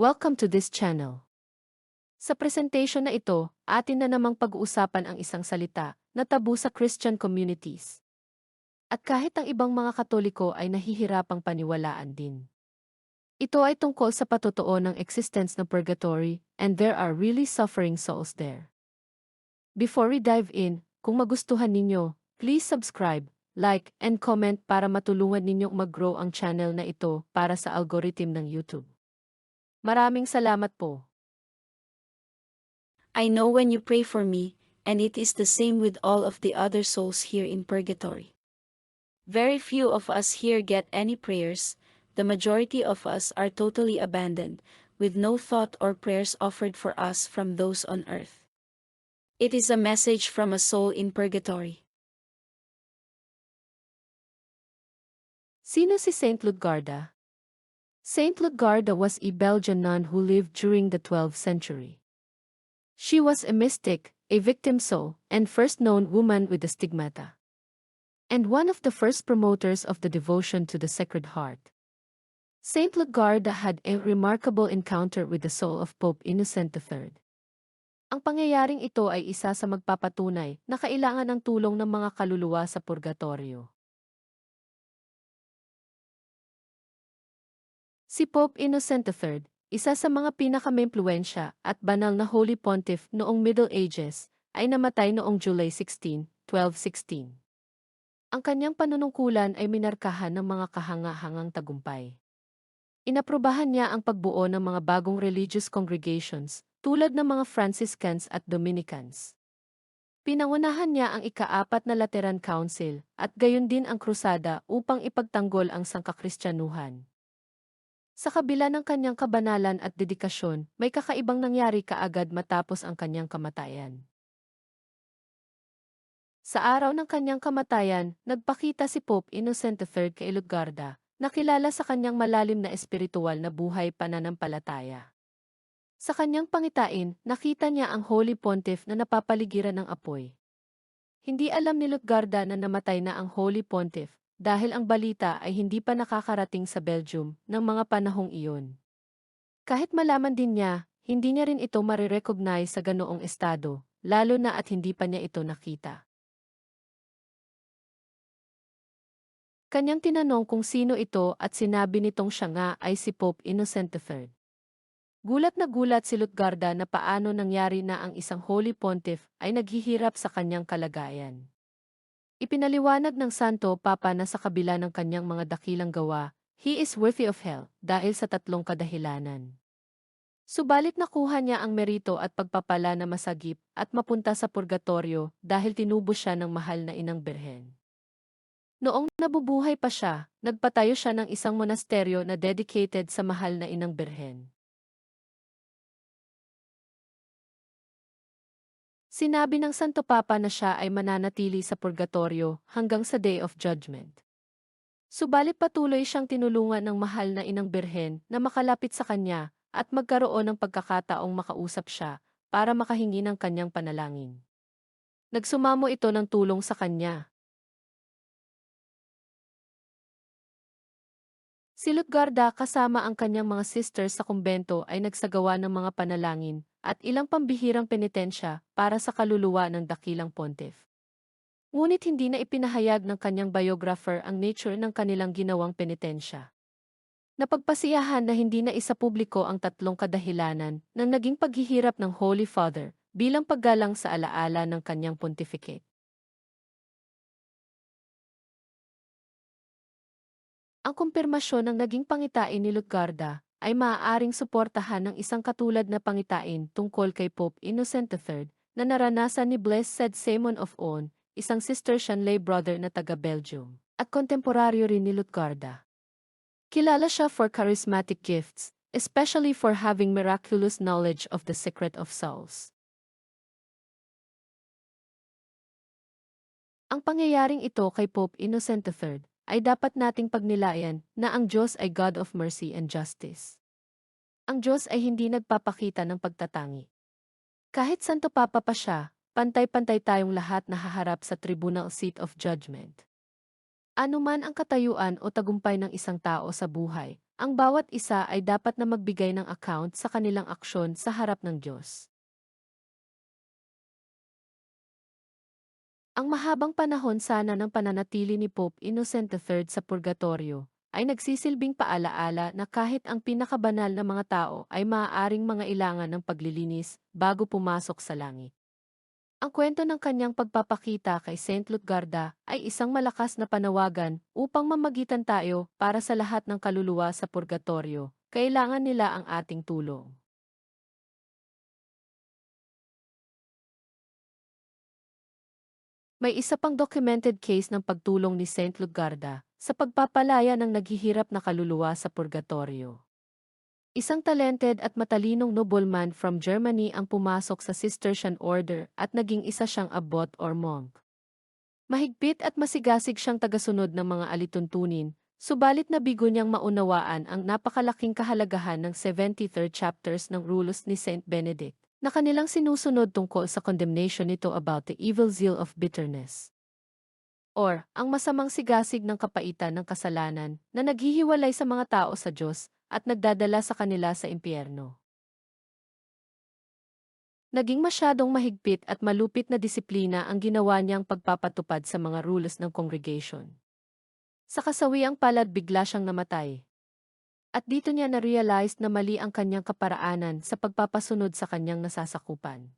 Welcome to this channel. Sa presentation na ito, atin na namang pag-uusapan ang isang salita na tabu sa Christian communities. At kahit ang ibang mga katoliko ay nahihirapang paniwalaan din. Ito ay tungkol sa patotoo ng existence ng purgatory and there are really suffering souls there. Before we dive in, kung magustuhan ninyo, please subscribe, like, and comment para matulungan ninyong mag-grow ang channel na ito para sa algorithm ng YouTube. Maraming salamat po. I know when you pray for me, and it is the same with all of the other souls here in purgatory. Very few of us here get any prayers, the majority of us are totally abandoned, with no thought or prayers offered for us from those on earth. It is a message from a soul in purgatory. Sino si Saint Ludgarda? Saint Ludgarda was a Belgian nun who lived during the 12th century. She was a mystic, a victim soul, and first known woman with the stigmata. And one of the first promoters of the devotion to the Sacred Heart. Saint Ludgarda had a remarkable encounter with the soul of Pope Innocent III. Ang pangyayaring ito ay isa sa magpapatunay na kailangan ng tulong ng mga kaluluwa sa purgatorio. Si Pope Innocent III, isa sa mga pinakamempluensya at banal na Holy Pontiff noong Middle Ages, ay namatay noong July 16, 1216. Ang kanyang panunungkulan ay minarkahan ng mga kahanga-hangang tagumpay. Inaprubahan niya ang pagbuo ng mga bagong religious congregations tulad ng mga Franciscans at Dominicans. Pinangunahan niya ang ikaapat na Lateran Council at gayon din ang krusada upang ipagtanggol ang sangkakristyanuhan. Sa kabila ng kanyang kabanalan at dedikasyon, may kakaibang nangyari kaagad matapos ang kanyang kamatayan. Sa araw ng kanyang kamatayan, nagpakita si Pope Innocent III kay Ludgarda, nakilala sa kanyang malalim na espiritual na buhay pananampalataya. Sa kanyang pangitain, nakita niya ang Holy Pontiff na napapaligiran ng apoy. Hindi alam ni Lutgarda na namatay na ang Holy Pontiff dahil ang balita ay hindi pa nakakarating sa Belgium ng mga panahong iyon. Kahit malaman din niya, hindi niya rin ito marirecognize sa ganoong estado, lalo na at hindi pa niya ito nakita. Kanyang tinanong kung sino ito at sinabi nitong siya nga ay si Pope Innocent III. Gulat na gulat si Lutgarda na paano nangyari na ang isang Holy Pontiff ay naghihirap sa kanyang kalagayan. Ipinaliwanag ng Santo Papa na sa kabila ng kanyang mga dakilang gawa, he is worthy of hell dahil sa tatlong kadahilanan. Subalit nakuha niya ang merito at pagpapala na masagip at mapunta sa purgatorio dahil tinubo siya ng mahal na inang berhen. Noong nabubuhay pa siya, nagpatayo siya ng isang monasteryo na dedicated sa mahal na inang berhen. Sinabi ng Santo Papa na siya ay mananatili sa purgatorio hanggang sa Day of Judgment. Subalit patuloy siyang tinulungan ng mahal na inang birhen na makalapit sa kanya at magkaroon ng pagkakataong makausap siya para makahingi ng kanyang panalangin. Nagsumamo ito ng tulong sa kanya. Si Lutgarda kasama ang kanyang mga sisters sa kumbento ay nagsagawa ng mga panalangin at ilang pambihirang penitensya para sa kaluluwa ng dakilang pontiff. Ngunit hindi na ipinahayag ng kanyang biographer ang nature ng kanilang ginawang penitensya. Napagpasiyahan na hindi na isa publiko ang tatlong kadahilanan ng naging paghihirap ng Holy Father bilang paggalang sa alaala ng kanyang pontificate. Ang kumpirmasyon ng naging pangitain ni Lutgarda ay maaaring suportahan ng isang katulad na pangitain tungkol kay Pope Innocent III na naranasan ni Blessed Simon of On, isang Cistercian lay brother na taga-Belgium, at kontemporaryo rin ni Lutgarda. Kilala siya for charismatic gifts, especially for having miraculous knowledge of the secret of souls. Ang pangyayaring ito kay Pope Innocent III ay dapat nating pagnilayan na ang Diyos ay God of mercy and justice. Ang Diyos ay hindi nagpapakita ng pagtatangi. Kahit Santo Papa pa siya, pantay-pantay tayong lahat na haharap sa tribunal seat of judgment. Ano man ang katayuan o tagumpay ng isang tao sa buhay, Ang bawat isa ay dapat na magbigay ng account sa kanilang aksyon sa harap ng Diyos. Ang mahabang panahon sana ng pananatili ni Pope Innocent III sa purgatorio ay nagsisilbing paalaala na kahit ang pinakabanal na mga tao ay maaaring mga ilangan ng paglilinis bago pumasok sa langit. Ang kwento ng kanyang pagpapakita kay Saint Lutgarda ay isang malakas na panawagan upang mamagitan tayo para sa lahat ng kaluluwa sa purgatorio. Kailangan nila ang ating tulong. May isa pang documented case ng pagtulong ni Saint Lutgarda sa pagpapalaya ng naghihirap na kaluluwa sa purgatorio. Isang talented at matalinong nobleman from Germany ang pumasok sa Cistercian order at naging isa siyang abbot or monk. Mahigpit at masigasig siyang tagasunod ng mga alituntunin, subalit nabigo niyang maunawaan ang napakalaking kahalagahan ng 73 chapters ng Rulos ni Saint Benedict na kanilang sinusunod tungkol sa condemnation nito about the evil zeal of bitterness. Or, ang masamang sigasig ng kapaitan ng kasalanan na naghihiwalay sa mga tao sa Diyos at nagdadala sa kanila sa impyerno. Naging masyadong mahigpit at malupit na disiplina ang ginawa niyang pagpapatupad sa mga rules ng congregation. Sa kasawiang palad bigla siyang namatay. At dito niya na-realize na mali ang kanyang kaparaanan sa pagpapasunod sa kanyang nasasakupan.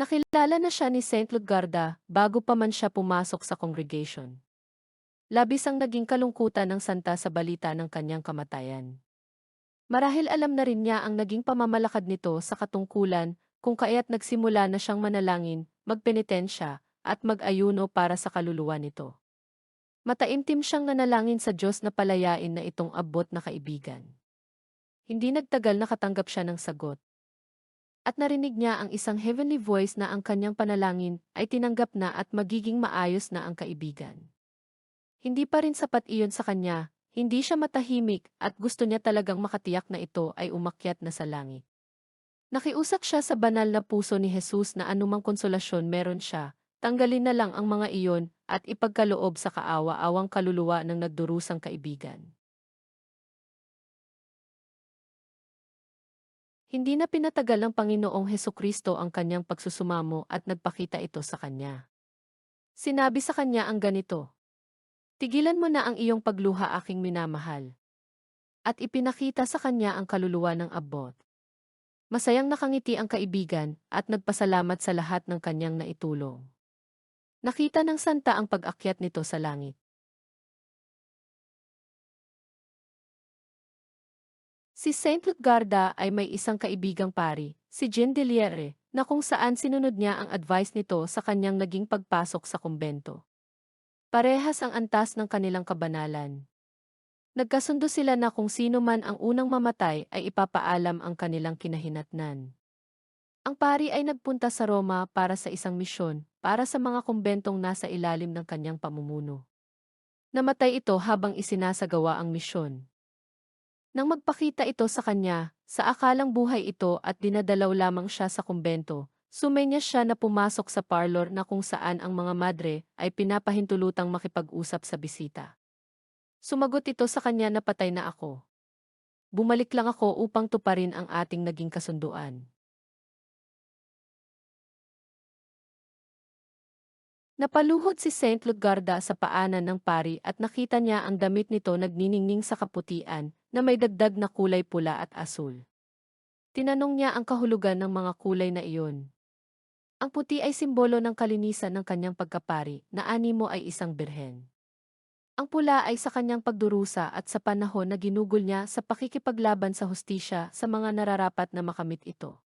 Nakilala na siya ni Saint Lutgarda bago pa man siya pumasok sa congregation. Labis ang naging kalungkutan ng santa sa balita ng kanyang kamatayan. Marahil alam na rin niya ang naging pamamalakad nito sa katungkulan kung kaya't nagsimula na siyang manalangin, magpenitensya, at mag-ayuno para sa kaluluwa nito. Mataimtim siyang nanalangin sa Diyos na palayain na itong abot na kaibigan. Hindi nagtagal nakatanggap siya ng sagot. At narinig niya ang isang heavenly voice na ang kanyang panalangin ay tinanggap na at magiging maayos na ang kaibigan. Hindi pa rin sapat iyon sa kanya, hindi siya matahimik at gusto niya talagang makatiyak na ito ay umakyat na sa langit. Nakiusap siya sa banal na puso ni Jesus na anumang konsolasyon meron siya, tanggalin na lang ang mga iyon at ipagkaloob sa kaawa-awang kaluluwa ng nagdurusang kaibigan. Hindi na pinatagal ng Panginoong Heso Kristo ang kanyang pagsusumamo at nagpakita ito sa kanya. Sinabi sa kanya ang ganito, Tigilan mo na ang iyong pagluha aking minamahal. At ipinakita sa kanya ang kaluluwa ng abot. Masayang nakangiti ang kaibigan at nagpasalamat sa lahat ng kanyang naitulong. Nakita ng santa ang pag-akyat nito sa langit. Si Saint Lutgarda ay may isang kaibigang pari, si Jean Deliere, na kung saan sinunod niya ang advice nito sa kanyang naging pagpasok sa kumbento. Parehas ang antas ng kanilang kabanalan. Nagkasundo sila na kung sino man ang unang mamatay ay ipapaalam ang kanilang kinahinatnan. Ang pari ay nagpunta sa Roma para sa isang misyon, para sa mga kumbentong nasa ilalim ng kanyang pamumuno. Namatay ito habang isinasagawa ang misyon. Nang magpakita ito sa kanya, sa akalang buhay ito at dinadalaw lamang siya sa kumbento, Sumenya siya na pumasok sa parlor na kung saan ang mga madre ay pinapahintulutang makipag-usap sa bisita. Sumagot ito sa kanya na patay na ako. Bumalik lang ako upang tuparin ang ating naging kasunduan. Napaluhod si Saint Lutgarda sa paanan ng pari at nakita niya ang damit nito nagniningning sa kaputian na may dagdag na kulay pula at asul. Tinanong niya ang kahulugan ng mga kulay na iyon. Ang puti ay simbolo ng kalinisan ng kanyang pagkapari na animo ay isang birhen. Ang pula ay sa kanyang pagdurusa at sa panahon na ginugol niya sa pakikipaglaban sa hustisya sa mga nararapat na makamit ito.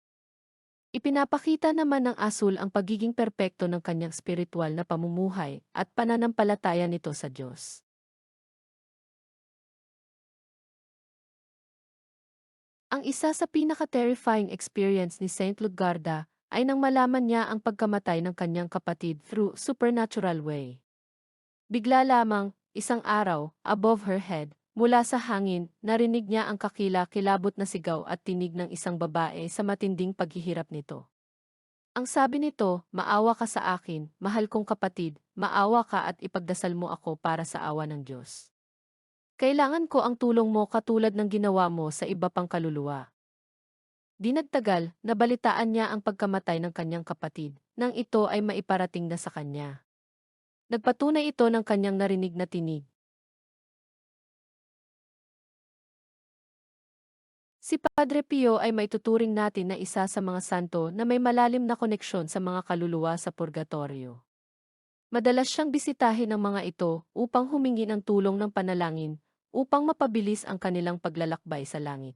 Ipinapakita naman ng asul ang pagiging perpekto ng kanyang spiritual na pamumuhay at pananampalataya nito sa Diyos. Ang isa sa pinaka-terrifying experience ni Saint Lutgarda ay nang malaman niya ang pagkamatay ng kanyang kapatid through supernatural way. Bigla lamang, isang araw, above her head, mula sa hangin, narinig niya ang kakila-kilabot na sigaw at tinig ng isang babae sa matinding paghihirap nito. Ang sabi nito, maawa ka sa akin, mahal kong kapatid, maawa ka at ipagdasal mo ako para sa awa ng Diyos. Kailangan ko ang tulong mo katulad ng ginawa mo sa iba pang kaluluwa. Di nagtagal, nabalitaan niya ang pagkamatay ng kanyang kapatid, nang ito ay maiparating na sa kanya. Nagpatunay ito ng kanyang narinig na tinig. Si Padre Pio ay maituturing natin na isa sa mga santo na may malalim na koneksyon sa mga kaluluwa sa purgatorio. Madalas siyang bisitahin ng mga ito upang humingi ng tulong ng panalangin upang mapabilis ang kanilang paglalakbay sa langit.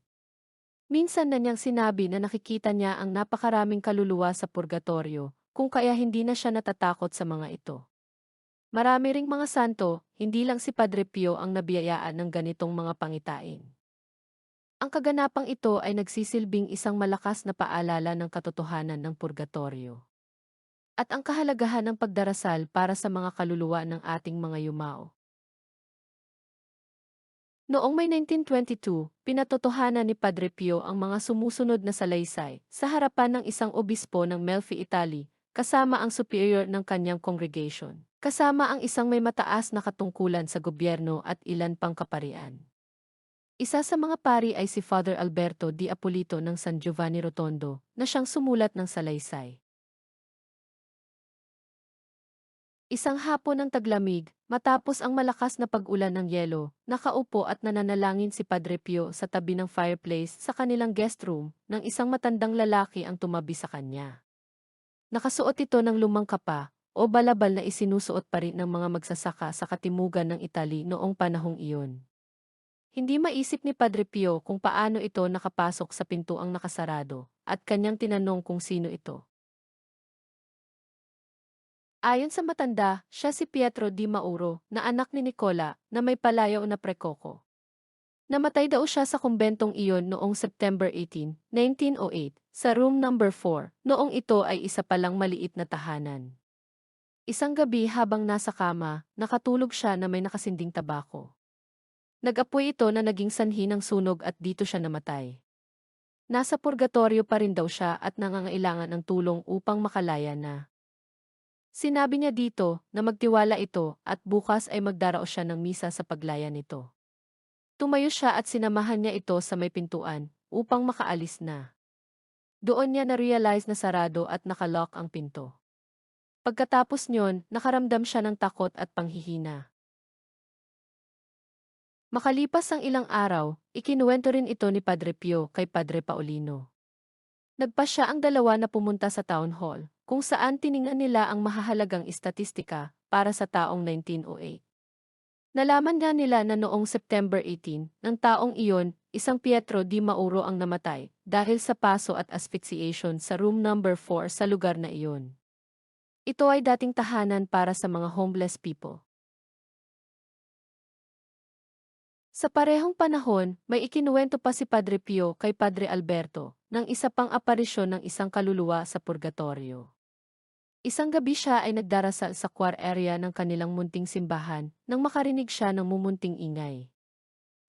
Minsan na niyang sinabi na nakikita niya ang napakaraming kaluluwa sa purgatorio kung kaya hindi na siya natatakot sa mga ito. Marami ring mga santo, hindi lang si Padre Pio ang nabiyayaan ng ganitong mga pangitain. Ang kaganapang ito ay nagsisilbing isang malakas na paalala ng katotohanan ng purgatorio. At ang kahalagahan ng pagdarasal para sa mga kaluluwa ng ating mga yumao. Noong May 1922, pinatotohanan ni Padre Pio ang mga sumusunod na salaysay sa harapan ng isang obispo ng Melfi, Italy, kasama ang superior ng kanyang congregation, kasama ang isang may mataas na katungkulan sa gobyerno at ilan pang kaparian. Isa sa mga pari ay si Father Alberto Di Apolito ng San Giovanni Rotondo na siyang sumulat ng salaysay. Isang hapon ng taglamig, matapos ang malakas na pag-ulan ng yelo, nakaupo at nananalangin si Padre Pio sa tabi ng fireplace sa kanilang guest room nang isang matandang lalaki ang tumabi sa kanya. Nakasuot ito ng lumang kapa o balabal na isinusuot pa rin ng mga magsasaka sa katimugan ng Italy noong panahong iyon. Hindi maisip ni Padre Pio kung paano ito nakapasok sa pintuang nakasarado, at kanyang tinanong kung sino ito. Ayon sa matanda, siya si Pietro di Mauro, na anak ni Nicola, na may palayaw na prekoko. Namatay daw siya sa kumbentong iyon noong September 18, 1908, sa room number 4, noong ito ay isa palang maliit na tahanan. Isang gabi habang nasa kama, nakatulog siya na may nakasinding tabako. Nag-apoy ito na naging sanhi ng sunog at dito siya namatay. Nasa purgatorio pa rin daw siya at nangangailangan ng tulong upang makalaya na. Sinabi niya dito na magtiwala ito at bukas ay magdarao siya ng misa sa paglaya nito. Tumayo siya at sinamahan niya ito sa may pintuan upang makaalis na. Doon niya na-realize na sarado at nakalock ang pinto. Pagkatapos niyon, nakaramdam siya ng takot at panghihina. Makalipas ang ilang araw, ikinuwento rin ito ni Padre Pio kay Padre Paulino. Nagpa siya ang dalawa na pumunta sa town hall, kung saan tiningnan nila ang mahahalagang istatistika para sa taong 1908. Nalaman nga nila na noong September 18, ng taong iyon, isang Pietro di Mauro ang namatay dahil sa paso at asphyxiation sa room number 4 sa lugar na iyon. Ito ay dating tahanan para sa mga homeless people. Sa parehong panahon, may ikinuwento pa si Padre Pio kay Padre Alberto ng isa pang aparisyon ng isang kaluluwa sa purgatorio. Isang gabi siya ay nagdarasal sa choir area ng kanilang munting simbahan nang makarinig siya ng mumunting ingay.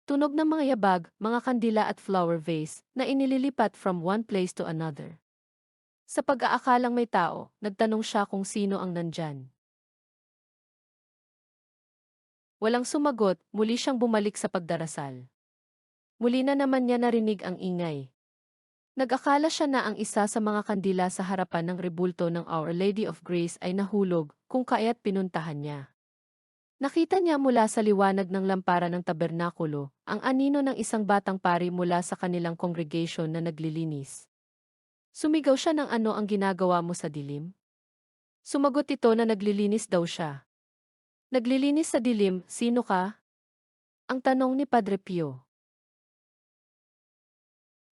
Tunog ng mga yabag, mga kandila at flower vase na inililipat from one place to another. Sa pag-aakalang may tao, nagtanong siya kung sino ang nandyan. Walang sumagot, muli siyang bumalik sa pagdarasal. Muli na naman niya narinig ang ingay. Nag-akala siya na ang isa sa mga kandila sa harapan ng rebulto ng Our Lady of Grace ay nahulog, kung kaya't pinuntahan niya. Nakita niya mula sa liwanag ng lampara ng tabernakulo, ang anino ng isang batang pari mula sa kanilang congregation na naglilinis. Sumigaw siya ng ano ang ginagawa mo sa dilim? Sumagot ito na naglilinis daw siya. Naglilinis sa dilim, sino ka? Ang tanong ni Padre Pio.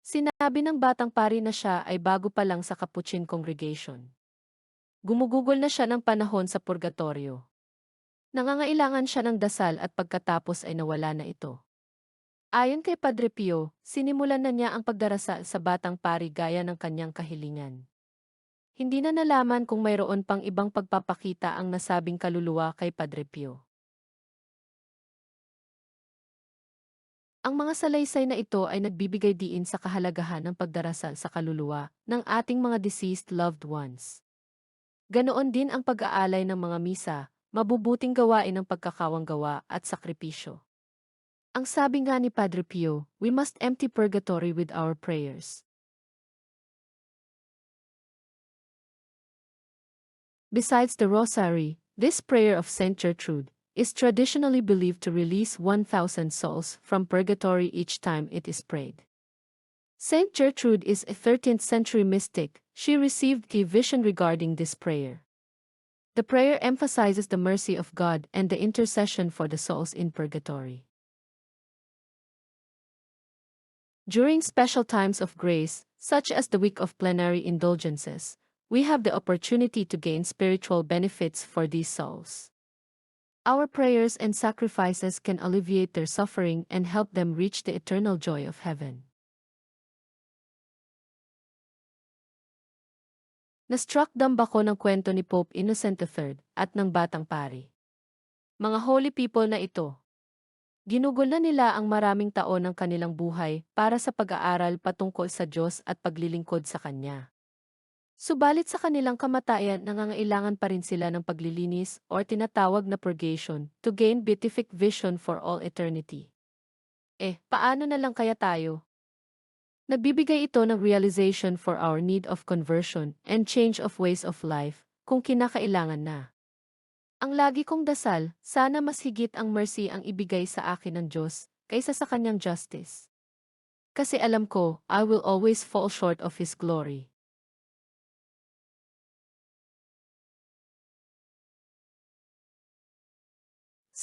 Sinabi ng batang pari na siya ay bago pa lang sa Capuchin congregation. Gumugugol na siya ng panahon sa purgatorio. Nangangailangan siya ng dasal at pagkatapos ay nawala na ito. Ayon kay Padre Pio, sinimulan na niya ang pagdarasal sa batang pari gaya ng kanyang kahilingan. Hindi na nalaman kung mayroon pang ibang pagpapakita ang nasabing kaluluwa kay Padre Pio. Ang mga salaysay na ito ay nagbibigay diin sa kahalagahan ng pagdarasal sa kaluluwa ng ating mga deceased loved ones. Ganoon din ang pag-aalay ng mga misa, mabubuting gawain ng pagkakawang gawa at sakripisyo. Ang sabi nga ni Padre Pio, we must empty purgatory with our prayers. Besides the rosary, this prayer of Saint Gertrude is traditionally believed to release 1,000 souls from purgatory each time it is prayed. Saint Gertrude is a 13th century mystic. She received a vision regarding this prayer. The prayer emphasizes the mercy of God and the intercession for the souls in purgatory. During special times of grace, such as the week of plenary indulgences, we have the opportunity to gain spiritual benefits for these souls. Our prayers and sacrifices can alleviate their suffering and help them reach the eternal joy of heaven. Nastruck dumb ako ng kwento ni Pope Innocent III at ng Batang Pari. Mga holy people na ito. Ginugol na nila ang maraming taon ng kanilang buhay para sa pag-aaral patungkol sa Diyos at paglilingkod sa Kanya. Subalit sa kanilang kamatayan nangangailangan pa rin sila ng paglilinis or tinatawag na purgation to gain beatific vision for all eternity. Eh, paano na lang kaya tayo? Nagbibigay ito ng realization for our need of conversion and change of ways of life kung kinakailangan na. Ang lagi kong dasal, sana mas higit ang mercy ang ibigay sa akin ng Diyos kaysa sa kanyang justice. Kasi alam ko, I will always fall short of His glory.